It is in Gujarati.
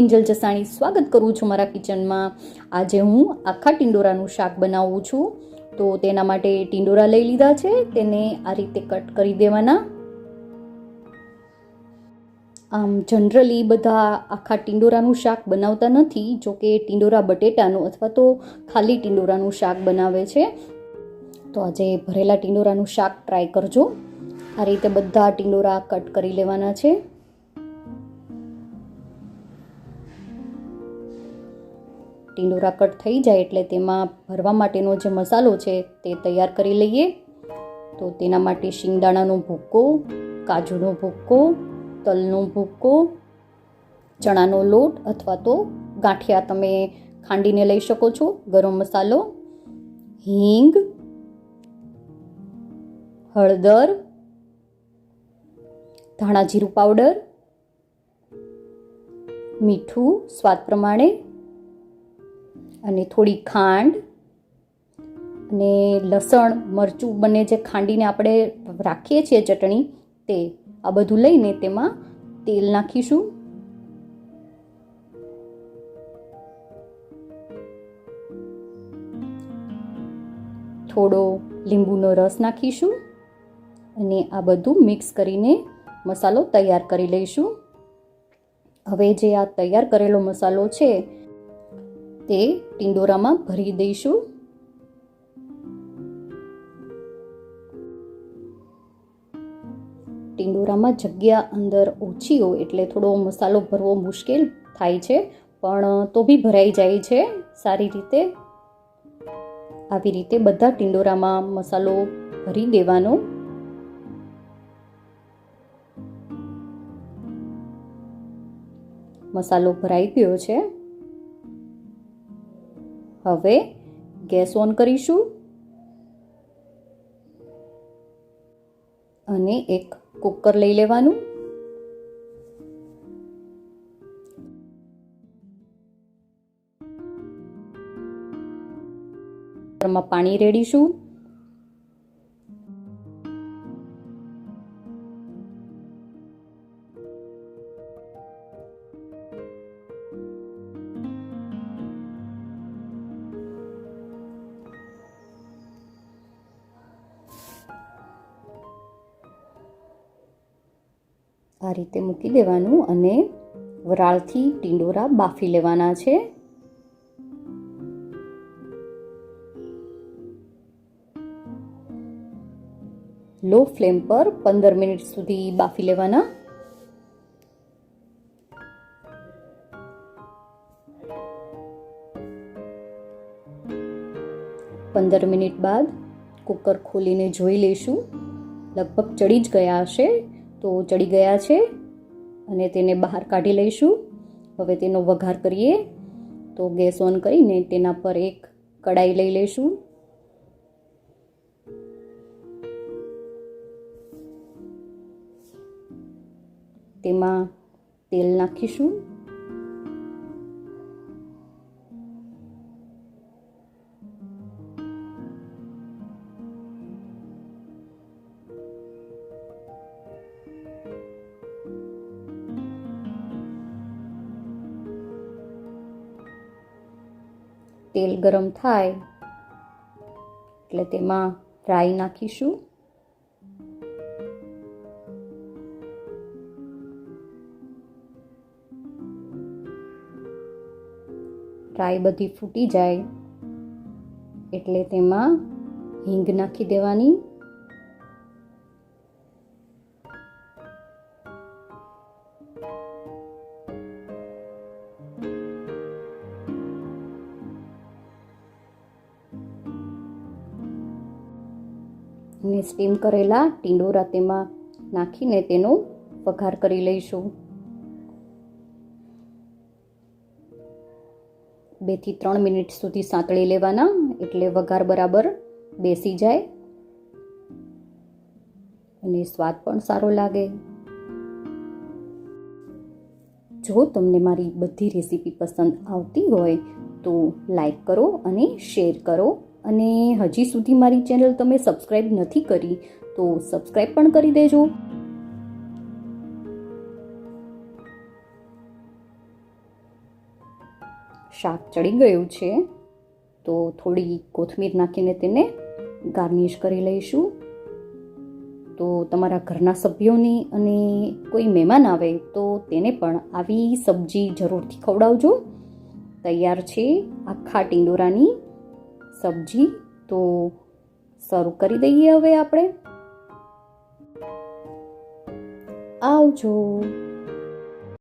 કિંજલ જસાણી, સ્વાગત કરું છું મારા કિચનમાં. આજે હું આખા ટિંડોરાનું શાક બનાવું છું. તો તેના માટે ટિંડોરા લઈ લીધા છે. તેને આ રીતે કટ કરી દેવાના. આમ, જનરલી બધા આખા ટિંડોરાનું શાક બનાવતા નથી, જો કે ટિંડોરા બટેટાનું અથવા તો ખાલી ટિંડોરાનું શાક બનાવે છે. તો આજે ભરેલા ટિંડોરાનું શાક ટ્રાય કરજો. આ રીતે બધા ટિંડોરા કટ કરી લેવાના છે. ટિંડોરા કટ થઈ જાય એટલે તેમાં ભરવા માટેનો જે મસાલો છે તે તૈયાર કરી લઈએ. તો તેના માટે શિંગદાણાનો ભૂક્કો કાજુનો ભૂક્કો તલનો ભૂક્કો ચણાનો લોટ અથવા તો ગાંઠિયા તમે ખાંડીને લઈ શકો છો, ગરમ મસાલો, હિંગ, હળદર, ધાણા જીરું પાવડર, મીઠું, સ્વાદ પ્રમાણે અને થોડી ખાંડ અને લસણ, મરચું બંને જે ખાંડીને આપણે રાખીએ છીએ ચટણી, તે આ બધું લઈને તેમાં તેલ નાખીશું. થોડો લીંબુનો રસ નાખીશું અને આ બધું મિક્સ કરીને મસાલો તૈયાર કરી લઈશું. હવે જે આ તૈયાર કરેલો મસાલો છે તે ટિંડોરામાં ભરી દઈશું. ટિંડોરામાં જગ્યા અંદર ઓછી હોય એટલે થોડો મસાલો ભરવો મુશ્કેલ થાય છે, પણ તો બી ભરાઈ જાય છે. સારી રીતે આવી રીતે બધા ટિંડોરામાં મસાલો ભરી દેવાનો. મસાલો ભરાઈ ગયો છે. હવે ગેસ ઓન કરીશું. અને એક કુકર લઈ લેવાનું. પાણી રેડીશું. આ રીતે મૂકી દેવાનું અને વરાળથી ટીંડોરા બાફી લેવાના છે. લો ફ્લેમ પર પંદર મિનિટ સુધી બાફી લેવાના. પંદર મિનિટ બાદ કુકર ખોલીને જોઈ લઈશું. લગભગ ચડી જ ગયા હશે. તો ચડી ગયા છે અને તેને બહાર કાઢી લઈશું. હવે તેનો વઘાર કરીએ. તો ગેસ ઓન કરીને તેના પર એક કડાઈ લઈ લઈશું. તેમાં તેલ નાખીશું. તેલ ગરમ થાય એટલે તેમાં રાઈ નાખીશું. રાઈ બધી ફૂટી જાય એટલે તેમાં હિંગ નાખી દેવાની. અને સ્ટીમ કરેલા ટીંડોરા તેમાં નાખીને તેનો વઘાર કરી લઈશું. બેથી ત્રણ મિનિટ સુધી સાંતળી લેવાના એટલે વઘાર બરાબર બેસી જાય અને સ્વાદ પણ સારો લાગે. જો તમને મારી બધી રેસીપી પસંદ આવતી હોય તો લાઈક કરો અને શેર કરો. અને હજી સુધી મારી ચેનલ તમે સબસ્ક્રાઈબ નથી કરી, તો સબસ્ક્રાઈબ પણ કરી દેજો. શાક ચડી ગયું છે, તો થોડી કોથમીર નાખીને તેને ગાર્નિશ કરી લઈશું. તો તમારા ઘરના સભ્યોને અને કોઈ મહેમાન આવે તો તેને પણ આવી સબ્જી જરૂરથી ખવડાવજો. તૈયાર છે આખા ટીંડોરાની સબ્જી તો શરૂ કરી દઈએ હવે આપણે. આવજો.